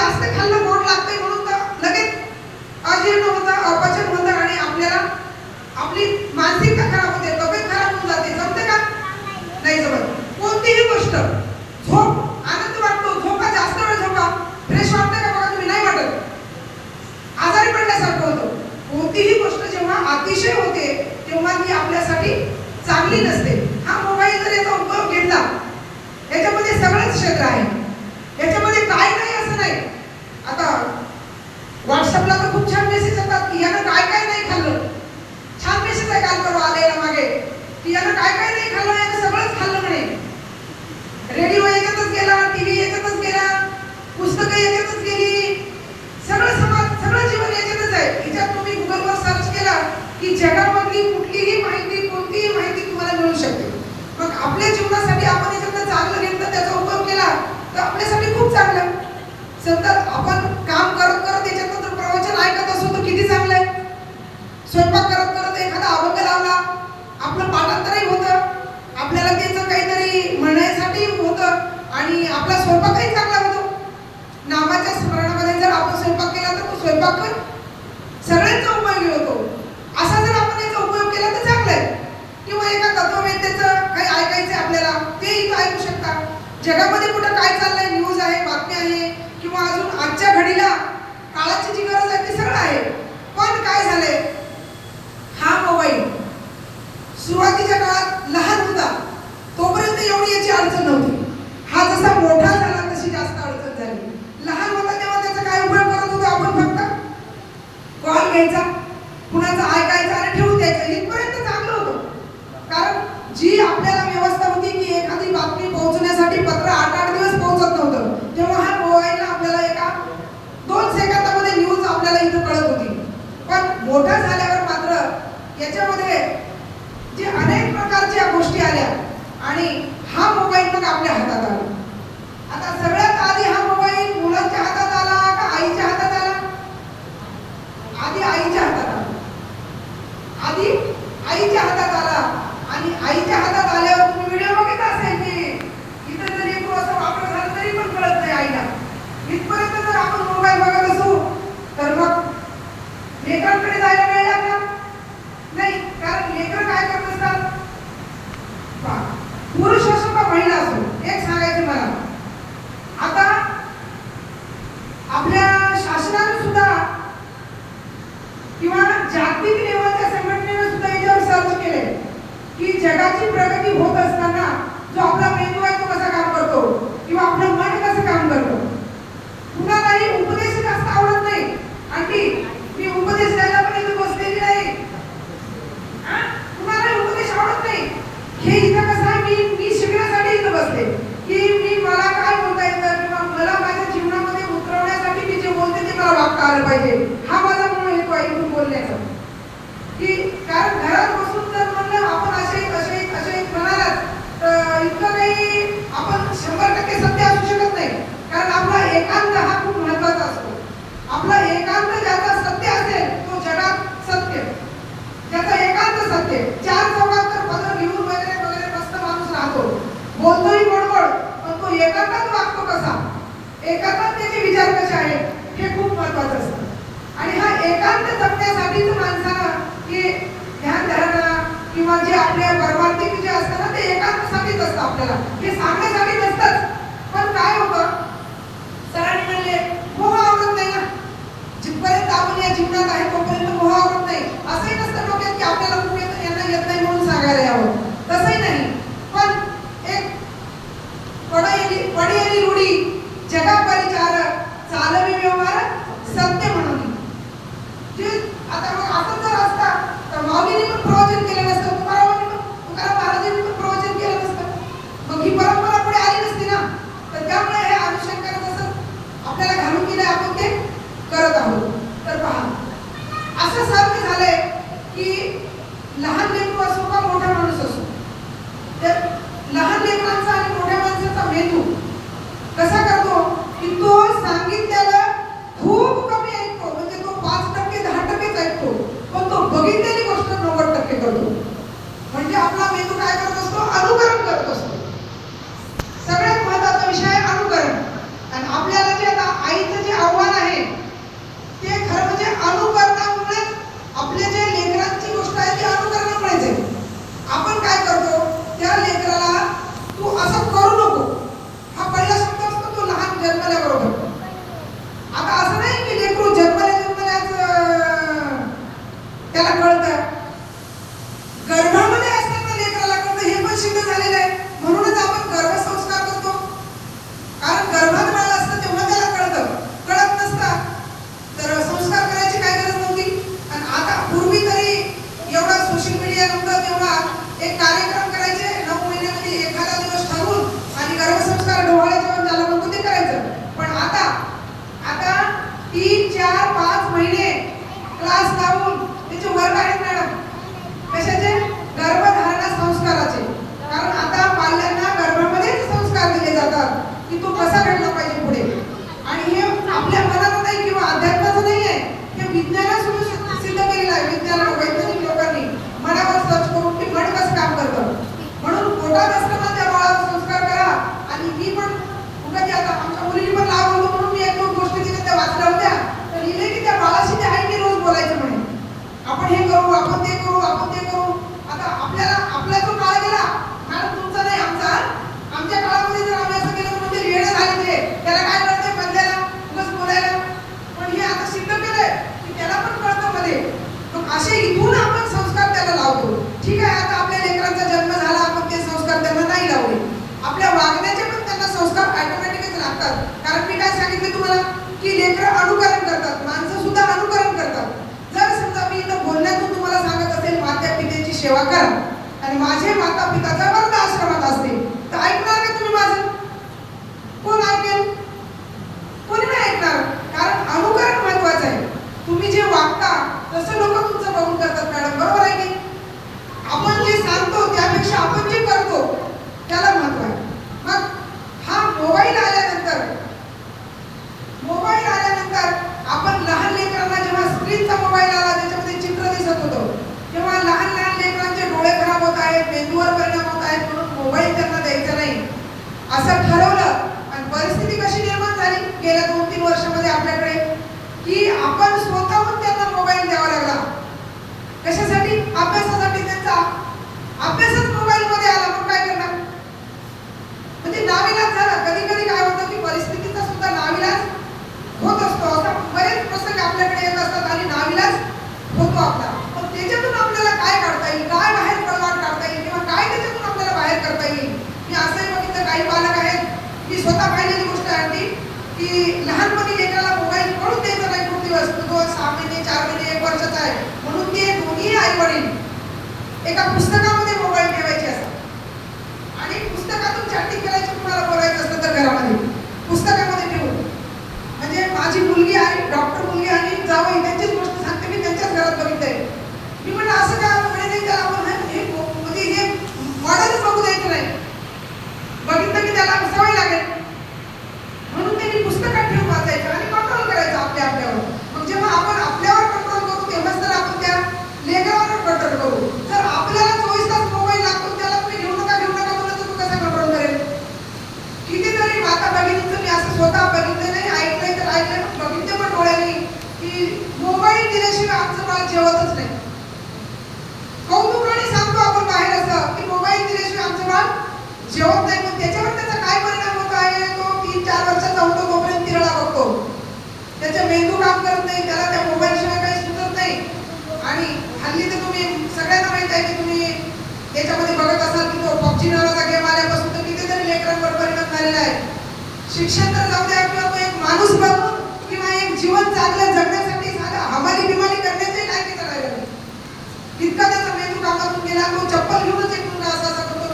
जास्त खाल्लं गोड लागतंय म्हणून तर लगेच अजीर्ण होतं अपचन होतं आणि आपल्याला आपली मानसिकता खराब होते तब्येत खराब होऊन जाते. जमते का? नाही जमत. कोणतीही गोष्ट झोप आनंद वाटतो. झोपा जास्त वेळ झोपा. फ्रेश वाटतं का? बघा तुम्ही नाही वाटत. आजारी पडल्यासारखं होतं. कोणतीही गोष्ट जेव्हा अतिशय होते तेव्हा ती आपल्यासाठी चांगली नसते. हा मोबाईल जर याचा उपयोग घेतला याच्यामध्ये सगळंच क्षेत्र आहे. याच्यामध्ये काय नाही असं नाही. आता व्हॉट्सअपला तर खूप छान मेसेज येतात की यानं काय काय नाही खाल्लं. छान मेसेज आहे काल परवा आलेला मागे. की यानं काय काय नाही खाल्लं यानं सगळंच खाल्लं म्हणे. रेडिओ याच्यातच गेला टीव्ही याच्यातच गेला पुस्तकं याच्यातच गेली सगळं समाज सगळं जीवन याच्यातच आहे याच्यात तुम्ही गुगलवर सर्च केला की जगामधली कुठलीही माहिती कोणतीही माहिती तुम्हाला मिळू शकते मग आपल्या जीवनासाठी आपण याच्यातनं चांगलं घेतलं त्याचा उपयोग केला तर आपल्यासाठी खूप चांगलं सतत आपण काम करत करत याच्यातनं जर प्रवचन ऐकत असो तर किती चांगलं आहे? स्वयंपाक करत करत एखादा अभंग लावला आपलं पाठांतरही होतं. आपल्याला त्याचं काहीतरी म्हणण्यासाठी होतं आणि आपला स्वयंपाकही चांगला होतो. नामाच्या स्मरणामध्ये जर आपण स्वयंपाक केला तर तो स्वयंपाक सगळ्यांचा उपयोगी होतो. असा जर आपण याचा उपयोग केला तर चांगला आहे. किंवा एका तत्ववेत्याचं काही ऐकायचं आहे आपल्याला ते इथं ऐकू शकता. जगामध्ये कुठं काय चाललंय न्यूज आहे बातमी आहे किंवा अजून आजच्या घडीला काळाची जी गरज आहे ते सगळं आहे. पण काय झालंय? हा मोबाईल सुरुवातीच्या काळात लहान होता. तोपर्यंत एवढी याची अडचण नव्हती. हा जसा मोठा झाला तशी जास्त अडचण झाली. लहान होता तेव्हा त्याचा काय उपयोग करत होतो आपण फक्त? कॉल घ्यायचा कुणाचा ऐकायचा आणि ठेवून द्यायचं इथपर्यंत चांगलं होतं कारण जी आपल्याला व्यवस्था होती की एखादी बातमी पोहोचण्यासाठी पत्र आठ आठ दिवस पोहोचत नव्हतं तेव्हा हा मोबाईल आपल्याला एका दोन सेकंदामध्ये न्यूज आपल्याला इथं कळत होती पण मोठा झाल्यावर मात्र याच्यामध्ये जे अनेक प्रकारच्या गोष्टी आल्या आणि हा मोबाईल मग आपल्या हातात आला आता सगळ्यात आधी हा मोबाईल मुलांच्या हातात आला का आईच्या हातात आला आधी आईच्या हातात आला आधी आईच्या हातात आला आणि आईच्या हातात आल्यावर तुम्ही व्हिडिओ बघितला असेल की इथं जरी एक असं वापर झाला तरी पण कळत नाही आईला इथपर्यंत जर आपण मोबाईल बघत असू तर मग लेकरांकडे जायला वेळ लागला नाही कारण लेकर काय करत असतात पहा, पुरुष असो का महिला असो एक सांगायचं मला आता आपल्या शासनाने सुद्धा किंवा जागतिक लेवलच्या संघटनेने सुद्धा याच्यावर सर्च केले की जगाची प्रगती होत असताना जो आपला मेंदू आहे तो कसा काम करतो? किंवा आपलं मन कसं काम करतं कुणालाही उपदेश जास्त आवडत नाही आणि मी उपदेश द्यायला पण इथे बसलेली नाही हा? कुणालाही उपदेश आवडत नाही हे इथं कसं आहे मी मी शिकण्यासाठी इथं बसले की मी मला काय बोलता येतं किंवा मला माझ्या जीवनामध्ये उतरवण्यासाठी मी जे बोलते ते मला वागता आलं पाहिजे हा माझा मूळ हेतू आहे इथून बोलण्याचा की कारण घरात बसून जर म्हणलं आपण असे असे असे म्हणालात तर इतकं काही आपण शंभर टक्के सत्य असू शकत नाही कारण आपला एकांत हा खूप महत्त्वाचा असतो आपला एकांत ज्याचा सत्य असेल तो जगात सत्य ज्याचा एकांत सत्य चार चौकात तर पदर घेऊन वगैरे वगैरे मस्त माणूस राहतो बोलतोही बडबड पण वागतो कसा? एकांतात त्याचे विचार कसे आहेत? हे खूप महत्वाचं असतं. आणि हा एकांत जपण्यासाठीच माणसानं की ध्यान धारणा किंवा जे आपल्या परमार्थिक जे असतं ना ते एकांतासाठीच असतं आपल्याला. हे सांगण्यासाठी नसतंच. पण काय होतं? सरांनी म्हणले मोह आवडत नाही ना जिथपर्यंत आपण या जीवनात आहे तोपर्यंत मोह आवडत नाही असंही नसतं डोक्यात की आपल्याला खूप येतं यांना येत नाही म्हणून सांगायला यावं तसंही नाही पण एक पडेली पडेली रूढी जगा परिचार चालवी व्यवहार सत्य म्हणून जे आपल्याला आपला जो काळ गेला. मॅडम तुमचा नाही आमचा. आमच्या काळामध्ये जर आम्ही असं केलं म्हणजे वेळ झाले ते. त्याला काय कळते बदलायला? उगाच बोलायला. पण हे आता सिद्ध केलंय की त्याला पण कळतं मध्ये. मग असे इथून आपण संस्कार त्याला लावतो. ठीक आहे आता आपल्या लेकरांचा जन्म झाला आपण ते संस्कार त्यांना नाही लावले. आपल्या वागण्याचे पण त्यांना संस्कार ऑटोमॅटिकच लागतात. कारण मी काय सांगितलं तुम्हाला? की लेकरं अनुकरण करतात माणसं सुद्धा अनुकरण करतात जर समजा मी इथं बोलण्यातून तुम्हाला सांगत असेल मात्या पितेची सेवा करा. आणि माझे माता पिता जबरदस्त आश्रमात असतील. तर ऐकणार का तुम्ही माझं. कोण ऐकेल कोणी नाही ऐकणार कारण अनुकरण महत्वाचं आहे तुम्ही जे वागता तसं लोक तुमचं बघून करतात मॅडम बरोबर आहे की आपण जे सांगतो त्यापेक्षा आपण जे करतो त्याला महत्त्व आहे मग हा मोबाईल आल्यानंतर मोबाईल आल्यानंतर आपण लहान लेकरांना जेव्हा स्क्रीनचा मोबाईल आला त्याच्यामध्ये चित्र दिसत होतं तेव्हा लहान लहान लेकरांचे डोळे खराब होत आहेत मेंदूवर परिणाम होत आहेत म्हणून मोबाईल त्यांना द्यायचा नाही असं ठरवलं आणि परिस्थिती कशी निर्माण झाली? गेल्या दोन तीन वर्षामध्ये आपल्याकडे की आपण स्वतःहून त्यांना मोबाईल द्यावा लागला. कशासाठी अभ्यासासाठी त्यांचा अभ्यासच मोबाईल मध्ये आला मग काय करणार म्हणजे नाविलाज झाला कधी कधी काय होतं की परिस्थितीचा सुद्धा नाविलाज होत असतो असा बरेच प्रसंग आपल्याकडे येत असतात आणि नाविलाज होतो आपला पण त्याच्यातून आपल्याला काय काढता येईल काय बाहेर पडवाट काढता येईल किंवा काय त्याच्यातून आपल्याला बाहेर करता येईल मी असंही बघितलं काही पालक आहेत मी स्वतः पाहिलेली गोष्ट आहे ती की लहानपणी लेकराला मोबाईल कळून द्यायचा नाही खूप दिवस तो सहा महिने चार महिने एक वर्षाचा आहे. म्हणून ते दोन्ही आई वडील एका पुस्तकामध्ये मोबाईल ठेवायचे असतात. आणि पुस्तकातून चॅटिंग करायचं तुम्हाला बोलायचं असतं तर घरामध्ये पुस्तकामध्ये ठेवून म्हणजे माझी मुलगी आणि डॉक्टर मुलगी आणि जावई त्यांचीच गोष्ट सांगते मी त्यांच्याच घरात बघितलंय मी म्हणलं असं का म्हणे नाही त्याला आपण हे- हे म्हणजे हे मॉडेलच बघू द्यायचं नाही बघितलं की त्याला सवय लागेल म्हणून त्यांनी पुस्तकात ठेवून वाचायचं आणि कंट्रोल करायचं आपल्या आपल्यावर मग जेव्हा आपण आपल्यावर कंट्रोल करू तेव्हाच तर आपण त्या लेकरावर कंट्रोल करू जर आपल्याला चोवीस तास मोबाईल लागतो त्याला तुम्ही घेऊ नका घेऊ नका म्हणलं तर तो कसा कंट्रोल करेल कितीतरी माता भगिनींचं मी असं स्वतः बघितलं नाही ऐकलंय तर ऐकलंय पण बघितलं पण डोळ्यांनी की मोबाईल दिल्याशिवाय आमचं बाळ जेवतच नाही कौतुकाने सांगतो आपण बाहेर असं की मोबाईल दिल्याशिवाय आमचं बाळ जेवण नाही मग त्याच्यावर त्याचा काय परिणाम होत आहे? तो तीन चार वर्षाचा होतो तोपर्यंत तिरडा बघतो. त्याचा मेंदू काम करत नाही त्याला त्या मोबाईल शिवाय काही सुचत नाही. आणि हल्ली तर तुम्ही सगळ्यांना माहीत आहे की तुम्ही त्याच्यामध्ये बघत असाल की तो पबजी नावाचा गेम आल्यापासून तर कितीतरी लेकरांवर परिणाम झालेला आहे. शिक्षण तर जाऊ द्या किंवा तो एक माणूस बनून किंवा एक जीवन चांगलं जगण्यासाठी झालं हमाली बिमारी करण्याचे काय राहिला नाही. इतका त्याचा मेंदू कामातून गेला तो चप्पल घेऊनच एक मुलगा असा करतो